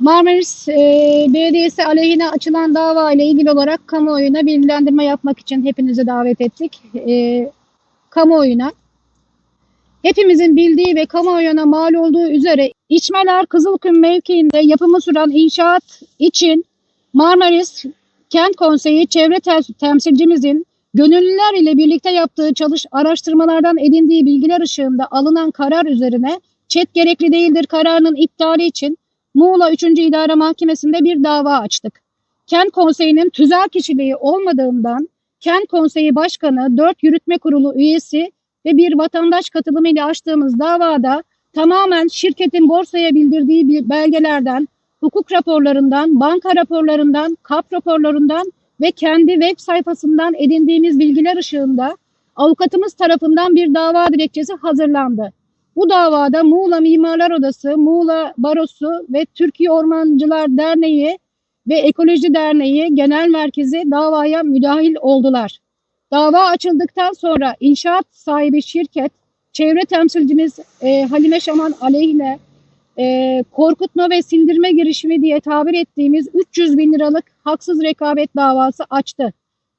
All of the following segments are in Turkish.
Marmaris e, Belediyesi aleyhine açılan dava ile ilgili olarak kamuoyuna bilgilendirme yapmak için hepinizi davet ettik. E, kamuoyuna. Hepimizin bildiği ve kamuoyuna mal olduğu üzere İçmeler Kızılküm mevkiinde yapımı süren inşaat için Marmaris Kent Konseyi çevre te- temsilcimizin gönüllüler ile birlikte yaptığı çalış araştırmalardan edindiği bilgiler ışığında alınan karar üzerine çet gerekli değildir kararının iptali için Muğla 3. İdare Mahkemesi'nde bir dava açtık. Kent Konseyi'nin tüzel kişiliği olmadığından Kent Konseyi Başkanı, 4 Yürütme Kurulu üyesi ve bir vatandaş katılımıyla açtığımız davada tamamen şirketin borsaya bildirdiği bir belgelerden, hukuk raporlarından, banka raporlarından, kap raporlarından ve kendi web sayfasından edindiğimiz bilgiler ışığında avukatımız tarafından bir dava dilekçesi hazırlandı. Bu davada Muğla Mimarlar Odası, Muğla Barosu ve Türkiye Ormancılar Derneği ve Ekoloji Derneği Genel Merkezi davaya müdahil oldular. Dava açıldıktan sonra inşaat sahibi şirket, çevre temsilcimiz e, Halime Şaman aleyhine e, korkutma ve sindirme girişimi diye tabir ettiğimiz 300 bin liralık haksız rekabet davası açtı.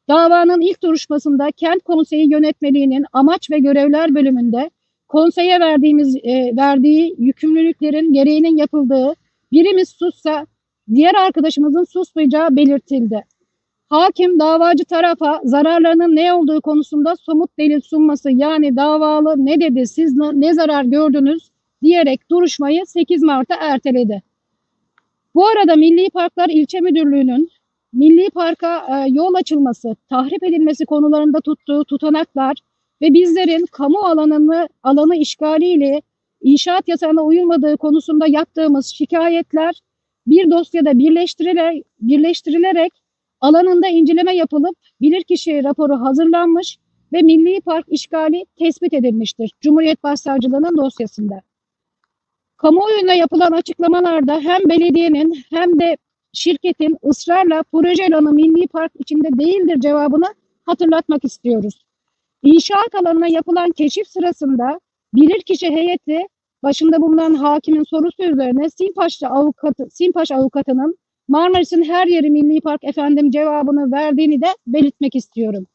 Davanın ilk duruşmasında Kent Konseyi Yönetmeliğinin amaç ve görevler bölümünde konseye verdiğimiz e, verdiği yükümlülüklerin gereğinin yapıldığı, birimiz sussa diğer arkadaşımızın susmayacağı belirtildi. Hakim davacı tarafa zararlarının ne olduğu konusunda somut delil sunması yani davalı ne dedi siz ne, ne zarar gördünüz diyerek duruşmayı 8 Mart'a erteledi. Bu arada Milli Parklar İlçe Müdürlüğü'nün Milli Park'a e, yol açılması, tahrip edilmesi konularında tuttuğu tutanaklar ve bizlerin kamu alanını alanı işgaliyle inşaat yasağına uyulmadığı konusunda yaptığımız şikayetler bir dosyada birleştirilerek, birleştirilerek alanında inceleme yapılıp bilirkişi raporu hazırlanmış ve Milli Park işgali tespit edilmiştir Cumhuriyet Başsavcılığı'nın dosyasında. Kamuoyuna yapılan açıklamalarda hem belediyenin hem de şirketin ısrarla proje alanı Milli Park içinde değildir cevabını hatırlatmak istiyoruz. İnşaat alanına yapılan keşif sırasında bilirkişi heyeti başında bulunan hakimin sorusu üzerine Simpaş avukatı, Simpaş avukatının Marmaris'in her yeri Milli Park efendim cevabını verdiğini de belirtmek istiyorum.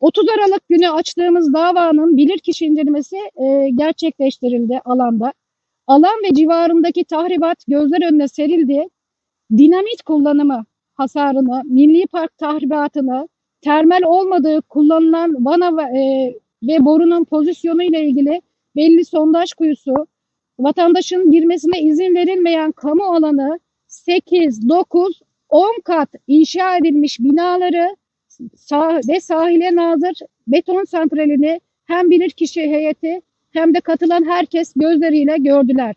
30 Aralık günü açtığımız davanın bilirkişi incelemesi e, gerçekleştirildi alanda. Alan ve civarındaki tahribat gözler önüne serildi. Dinamit kullanımı hasarını, Milli Park tahribatını, termal olmadığı kullanılan vana e, ve borunun pozisyonu ile ilgili belli sondaj kuyusu, vatandaşın girmesine izin verilmeyen kamu alanı 8, 9, 10 kat inşa edilmiş binaları sah ve sahile nazır beton santralini hem bilirkişi heyeti hem de katılan herkes gözleriyle gördüler.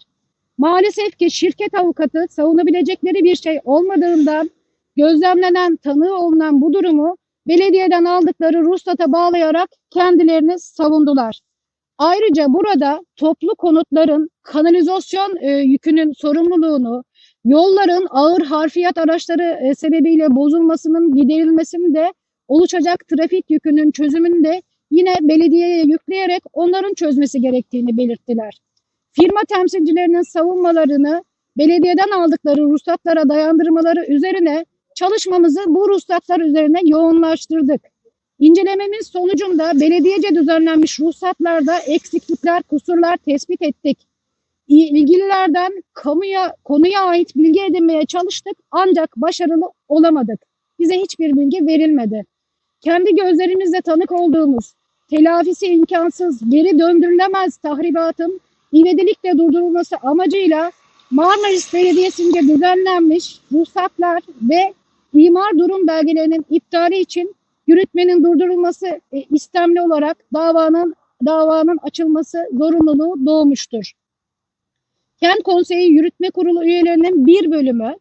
Maalesef ki şirket avukatı savunabilecekleri bir şey olmadığından gözlemlenen, tanığı olunan bu durumu belediyeden aldıkları ruhsata bağlayarak kendilerini savundular. Ayrıca burada toplu konutların kanalizasyon e, yükünün sorumluluğunu, yolların ağır harfiyat araçları e, sebebiyle bozulmasının giderilmesini de oluşacak trafik yükünün çözümünü de yine belediyeye yükleyerek onların çözmesi gerektiğini belirttiler. Firma temsilcilerinin savunmalarını belediyeden aldıkları ruhsatlara dayandırmaları üzerine çalışmamızı bu ruhsatlar üzerine yoğunlaştırdık. İncelememiz sonucunda belediyece düzenlenmiş ruhsatlarda eksiklikler, kusurlar tespit ettik. İlgililerden kamuya, konuya ait bilgi edinmeye çalıştık ancak başarılı olamadık. Bize hiçbir bilgi verilmedi. Kendi gözlerimizle tanık olduğumuz telafisi imkansız, geri döndürülemez tahribatın ivedilikle durdurulması amacıyla Marmaris Belediyesi'nce düzenlenmiş ruhsatlar ve imar durum belgelerinin iptali için yürütmenin durdurulması e, istemli olarak davanın davanın açılması zorunluluğu doğmuştur. Kent Konseyi Yürütme Kurulu üyelerinin bir bölümü,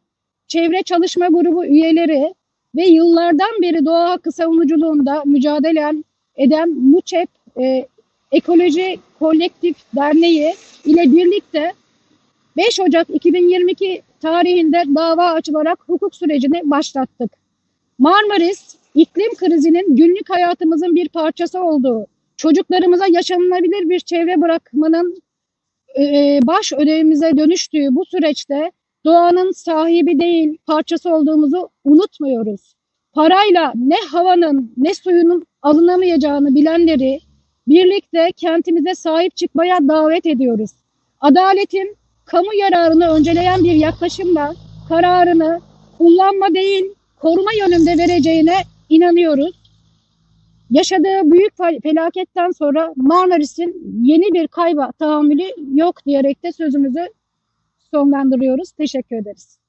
Çevre Çalışma Grubu üyeleri ve yıllardan beri doğa hakkı savunuculuğunda mücadele eden MUÇEP e, Ekoloji Kolektif Derneği ile birlikte 5 Ocak 2022 tarihinde dava açılarak hukuk sürecini başlattık. Marmaris, iklim krizinin günlük hayatımızın bir parçası olduğu, çocuklarımıza yaşanılabilir bir çevre bırakmanın e, baş ödevimize dönüştüğü bu süreçte doğanın sahibi değil, parçası olduğumuzu unutmuyoruz. Parayla ne havanın ne suyunun alınamayacağını bilenleri birlikte kentimize sahip çıkmaya davet ediyoruz. Adaletin kamu yararını önceleyen bir yaklaşımla kararını kullanma değil, koruma yönünde vereceğine inanıyoruz. Yaşadığı büyük fel- felaketten sonra Marmaris'in yeni bir kayba tahammülü yok diyerek de sözümüzü sonlandırıyoruz. Teşekkür ederiz.